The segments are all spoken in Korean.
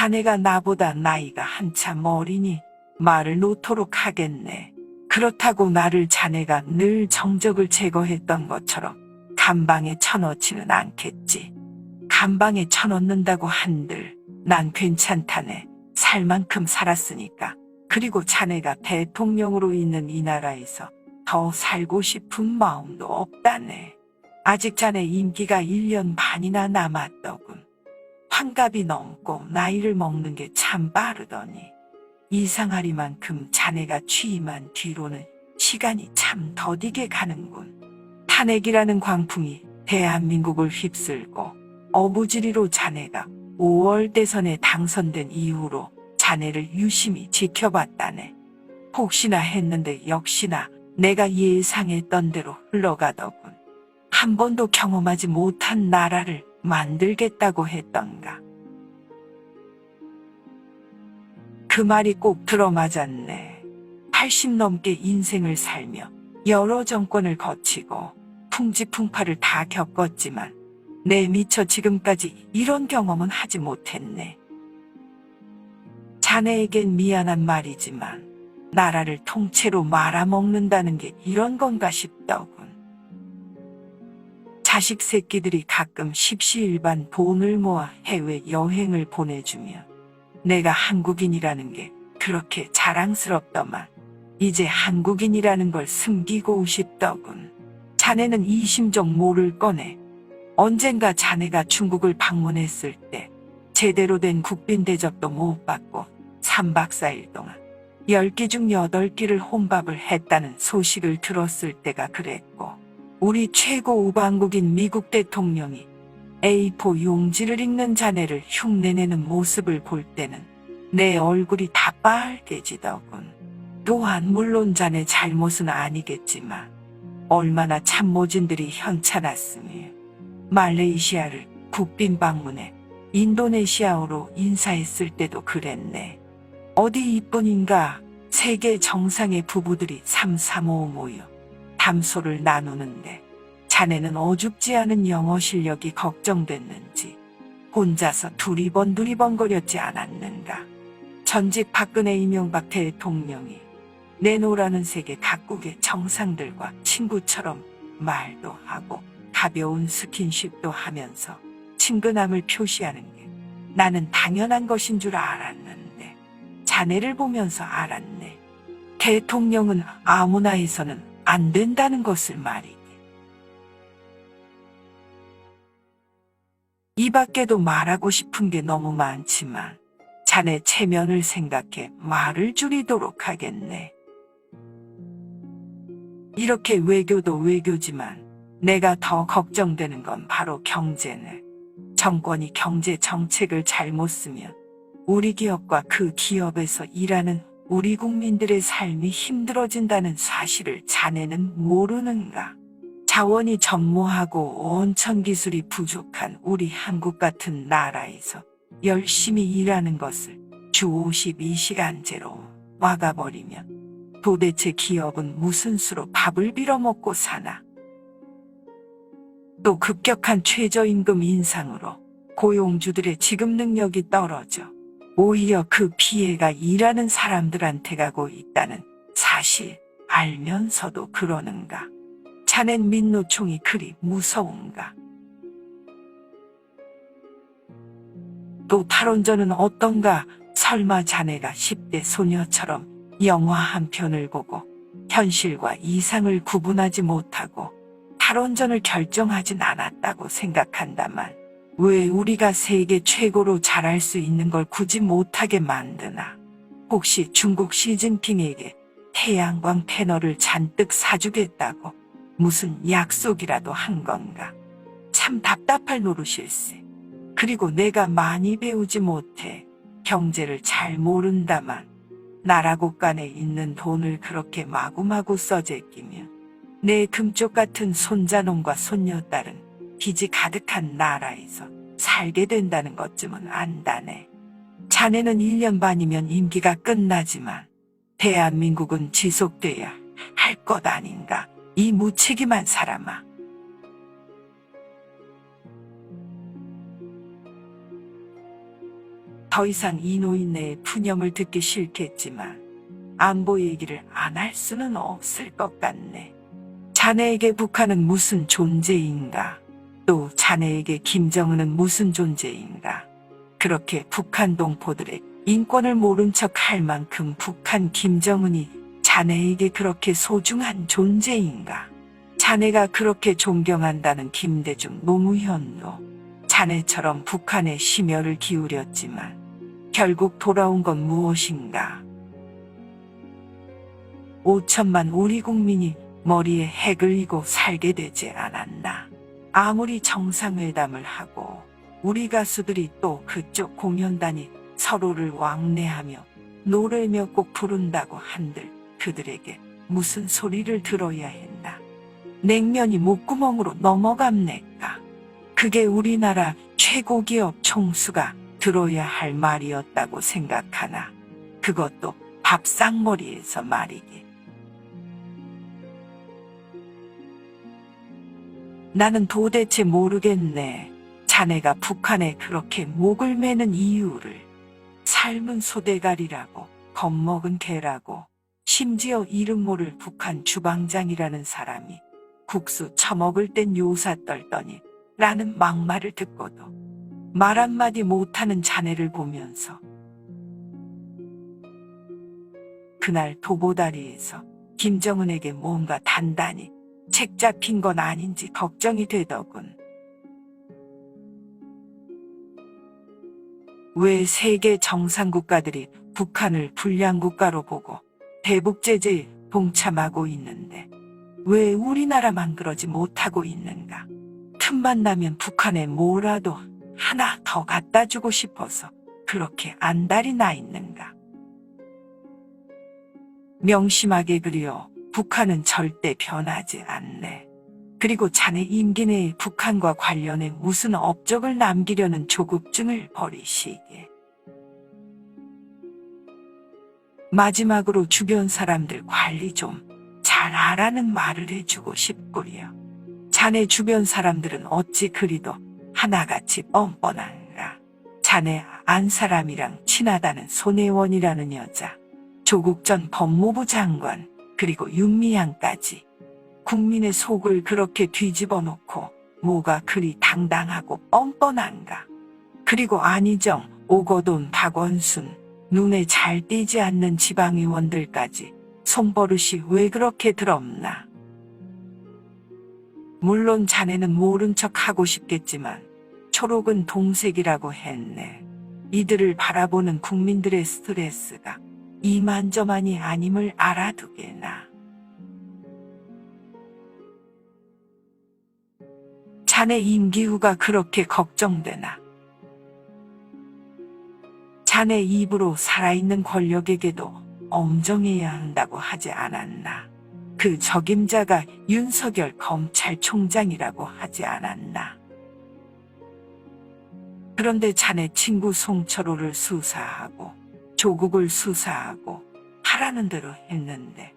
자네가 나보다 나이가 한참 어리니 말을 놓도록 하겠네. 그렇다고 나를 자네가 늘 정적을 제거했던 것처럼 감방에 쳐넣지는 않겠지. 감방에 쳐넣는다고 한들 난 괜찮다네. 살 만큼 살았으니까. 그리고 자네가 대통령으로 있는 이 나라에서 더 살고 싶은 마음도 없다네. 아직 자네 임기가 1년 반이나 남았더군. 환갑이 넘고 나이를 먹는 게 참 빠르더니 이상하리만큼 자네가 취임한 뒤로는 시간이 참 더디게 가는군. 탄핵이라는 광풍이 대한민국을 휩쓸고 어부지리로 자네가 5월 대선에 당선된 이후로 자네를 유심히 지켜봤다네. 혹시나 했는데 역시나 내가 예상했던 대로 흘러가더군. 한 번도 경험하지 못한 나라를 만들겠다고 했던가. 그 말이 꼭 들어맞았네. 80 넘게 인생을 살며 여러 정권을 거치고 풍지풍파를 다 겪었지만 내 미처 지금까지 이런 경험은 하지 못했네. 자네에겐 미안한 말이지만 나라를 통째로 말아먹는다는 게 이런 건가 싶더군. 자식 새끼들이 가끔 십시일반 돈을 모아 해외 여행을 보내주면 내가 한국인이라는 게 그렇게 자랑스럽더만 이제 한국인이라는 걸 숨기고 싶더군. 자네는 이 심정 모를 거네. 언젠가 자네가 중국을 방문했을 때 제대로 된 국빈 대접도 못 받고 3박 4일 동안 10끼 중 8끼를 혼밥을 했다는 소식을 들었을 때가 그랬고 우리 최고 우방국인 미국 대통령이 A4 용지를 읽는 자네를 흉내내는 모습을 볼 때는 내 얼굴이 다 빨개지더군. 또한 물론 자네 잘못은 아니겠지만 얼마나 참모진들이 현찮았으며 말레이시아를 국빈 방문해 인도네시아어로 인사했을 때도 그랬네. 어디 이뿐인가 세계 정상의 부부들이 삼삼오오 모여 담소를 나누는데 자네는 어줍지 않은 영어 실력이 걱정됐는지 혼자서 두리번 두리번거렸지 않았는가. 전직 박근혜 이명박 대통령이 내노라는 세계 각국의 정상들과 친구처럼 말도 하고 가벼운 스킨십도 하면서 친근함을 표시하는 게 나는 당연한 것인 줄 알았는데 자네를 보면서 알았네. 대통령은 아무나 해서는 안 된다는 것을 말이니. 이 밖에도 말하고 싶은 게 너무 많지만 자네 체면을 생각해 말을 줄이도록 하겠네. 이렇게 외교도 외교지만 내가 더 걱정되는 건 바로 경제네. 정권이 경제 정책을 잘못 쓰면 우리 기업과 그 기업에서 일하는 우리 국민들의 삶이 힘들어진다는 사실을 자네는 모르는가? 자원이 전무하고 원천 기술이 부족한 우리 한국 같은 나라에서 열심히 일하는 것을 주 52시간제로 막아버리면 도대체 기업은 무슨 수로 밥을 빌어먹고 사나? 또 급격한 최저임금 인상으로 고용주들의 지급 능력이 떨어져 오히려 그 피해가 일하는 사람들한테 가고 있다는 사실 알면서도 그러는가? 자넨 민노총이 그리 무서운가? 또 탈원전은 어떤가? 설마 자네가 10대 소녀처럼 영화 한 편을 보고 현실과 이상을 구분하지 못하고 탈원전을 결정하진 않았다고 생각한다만 왜 우리가 세계 최고로 잘할 수 있는 걸 굳이 못하게 만드나? 혹시 중국 시진핑에게 태양광 패널을 잔뜩 사주겠다고 무슨 약속이라도 한 건가? 참 답답할 노릇일세. 그리고 내가 많이 배우지 못해 경제를 잘 모른다만 나라 곳간에 있는 돈을 그렇게 마구마구 써제끼면 내 금쪽 같은 손자놈과 손녀딸은 빚이 가득한 나라에서 살게 된다는 것쯤은 안다네. 자네는 1년 반이면 임기가 끝나지만 대한민국은 지속돼야 할 것 아닌가. 이 무책임한 사람아. 더 이상 이 노인네의 푸념을 듣기 싫겠지만 안보 얘기를 안 할 수는 없을 것 같네. 자네에게 북한은 무슨 존재인가? 또 자네에게 김정은은 무슨 존재인가? 그렇게 북한 동포들의 인권을 모른 척 할 만큼 북한 김정은이 자네에게 그렇게 소중한 존재인가? 자네가 그렇게 존경한다는 김대중 노무현도 자네처럼 북한에 심혈을 기울였지만 결국 돌아온 건 무엇인가? 5천만 우리 국민이 머리에 핵을 이고 살게 되지 않았나. 아무리 정상회담을 하고 우리 가수들이 또 그쪽 공연단이 서로를 왕래하며 노래 몇곡 부른다고 한들 그들에게 무슨 소리를 들어야 했나. 냉면이 목구멍으로 넘어갑네까. 그게 우리나라 최고 기업 총수가 들어야 할 말이었다고 생각하나. 그것도 밥상머리에서 말이기. 나는 도대체 모르겠네. 자네가 북한에 그렇게 목을 매는 이유를. 삶은 소대가리라고, 겁먹은 개라고, 심지어 이름 모를 북한 주방장이라는 사람이 국수 처먹을 땐 요사 떨더니 라는 막말을 듣고도 말 한마디 못하는 자네를 보면서 그날 도보다리에서 김정은에게 뭔가 단단히 책 잡힌 건 아닌지 걱정이 되더군. 왜 세계 정상국가들이 북한을 불량국가로 보고 대북 제재에 동참하고 있는데 왜 우리나라만 그러지 못하고 있는가? 틈만 나면 북한에 뭐라도 하나 더 갖다 주고 싶어서 그렇게 안달이 나 있는가? 명심하게 그리워 북한은 절대 변하지 않네. 그리고 자네 임기 내에 북한과 관련해 무슨 업적을 남기려는 조급증을 버리시게. 마지막으로 주변 사람들 관리 좀 잘 하라는 말을 해주고 싶구려. 자네 주변 사람들은 어찌 그리도 하나같이 뻔뻔한가. 자네 안 사람이랑 친하다는 손혜원이라는 여자, 조국 전 법무부 장관, 그리고 윤미향까지 국민의 속을 그렇게 뒤집어 놓고 뭐가 그리 당당하고 뻔뻔한가. 그리고 안희정, 오거돈, 박원순, 눈에 잘 띄지 않는 지방의원들까지 손버릇이 왜 그렇게 더럽나. 물론 자네는 모른 척 하고 싶겠지만 초록은 동색이라고 했네. 이들을 바라보는 국민들의 스트레스가 이만저만이 아님을 알아두게나. 자네 임기후가 그렇게 걱정되나. 자네 입으로 살아있는 권력에게도 엄정해야 한다고 하지 않았나. 그 적임자가 윤석열 검찰총장이라고 하지 않았나. 그런데 자네 친구 송철호를 수사하고 조국을 수사하고 하라는 대로 했는데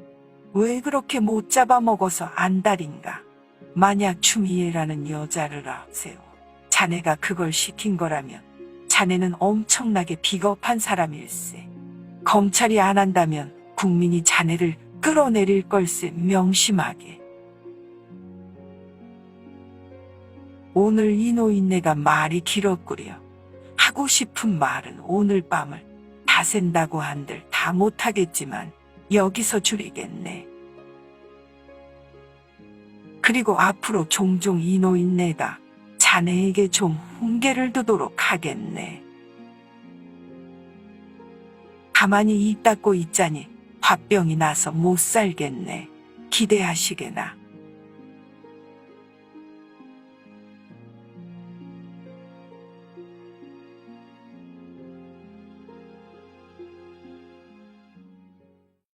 왜 그렇게 못 잡아먹어서 안달인가? 만약 추미애라는 여자를 앞세워 자네가 그걸 시킨 거라면 자네는 엄청나게 비겁한 사람일세. 검찰이 안 한다면 국민이 자네를 끌어내릴 걸세 명심하게. 오늘 이 노인네가 말이 길었구려. 하고 싶은 말은 오늘 밤을 다 샌다고 한들 다 못하겠지만 여기서 줄이겠네. 그리고 앞으로 종종 이 노인네가 자네에게 좀 훈계를 두도록 하겠네. 가만히 입 닫고 있자니 화병이 나서 못 살겠네. 기대하시게나.